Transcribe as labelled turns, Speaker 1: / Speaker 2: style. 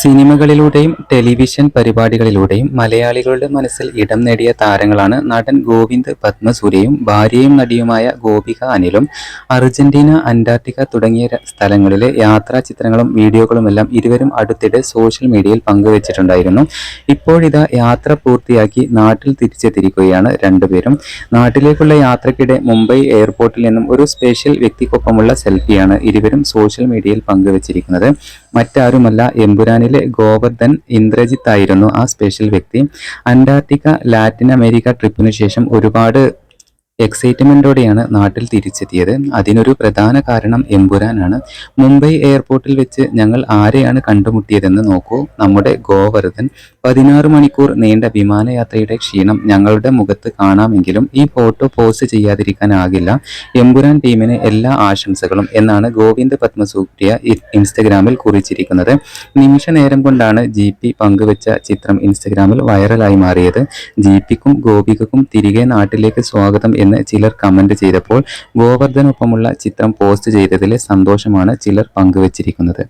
Speaker 1: സിനിമകളിലൂടെയും television പരിപാടികളിലൂടെയും മലയാളികളുടെ മനസ്സിൽ ഇടം നേടിയ താരങ്ങളാണ് നടൻ ഗോവിന്ദ് പത്മസൂര്യയും ഭാര്യയും നടിയുമായ ഗോപിക അനിലും അർജന്റീന അന്റാർട്ടിക്ക തുടങ്ങിയ സ്ഥലങ്ങളിലെ യാത്രാ ചിത്രങ്ങളും വീഡിയോകളുമെല്ലാം ഇരുവരും അടുത്തിടെ സോഷ്യൽ മീഡിയയിൽ പങ്കുവച്ചിട്ടുണ്ടായിരുന്നു. ഇപ്പോഴിതാ യാത്ര പൂർത്തിയാക്കി നാട്ടിൽ തിരിച്ചെത്തിയിരിക്കുകയാണ് രണ്ടുപേരും. നാട്ടിലേക്കുള്ള യാത്രക്കിടെ മുംബൈ എയർപോർട്ടിൽ നിന്നും ഒരു സ്പെഷ്യൽ വ്യക്തിക്കൊപ്പമുള്ള സെൽഫിയാണ് ഇരുവരും സോഷ്യൽ മീഡിയയിൽ പങ്കുവച്ചിരിക്കുന്നത്. മറ്റാരുമല്ല എമ്പുരാനിലെ ഗോവർദ്ധൻ ഇന്ദ്രജിത്ത് ആയിരുന്നു ആ സ്പെഷ്യൽ വ്യക്തി. അന്റാർട്ടിക്ക ലാറ്റിൻ അമേരിക്ക ട്രിപ്പിനു ശേഷം ഒരുപാട് എക്സൈറ്റ്മെന്റോടെയാണ് നാട്ടിൽ തിരിച്ചെത്തിയത്. അതിനൊരു പ്രധാന കാരണം എമ്പുരാനാണ്. മുംബൈ എയർപോർട്ടിൽ വെച്ച് ഞങ്ങൾ ആരെയാണ് കണ്ടുമുട്ടിയതെന്ന് നോക്കൂ. നമ്മുടെ ഗോവർദ്ധൻ പതിനാറ് മണിക്കൂർ നീണ്ട വിമാനയാത്രയുടെ ക്ഷീണം ഞങ്ങളുടെ മുഖത്ത് കാണാമെങ്കിലും ഈ ഫോട്ടോ പോസ്റ്റ് ചെയ്യാതിരിക്കാനാകില്ല. എമ്പുരാൻ ടീമിന് എല്ലാ ആശംസകളും എന്നാണ് ഗോവിന്ദ് പത്മസൂപ്രിയ ഇൻസ്റ്റഗ്രാമിൽ കുറിച്ചിരിക്കുന്നത്. നിമിഷ നേരം കൊണ്ടാണ് ജി പി പങ്കുവച്ച ചിത്രം ഇൻസ്റ്റഗ്രാമിൽ വൈറലായി മാറിയത്. ജി പിക്കും ഗോപികക്കും തിരികെ നാട്ടിലേക്ക് സ്വാഗതം എന്ന് ചിലർ കമന്റ് ചെയ്തപ്പോൾ ഗോവർദ്ധനൊപ്പമുള്ള ചിത്രം പോസ്റ്റ് ചെയ്തതിലെ സന്തോഷമാണ് ചിലർ പങ്കുവച്ചിരിക്കുന്നത്.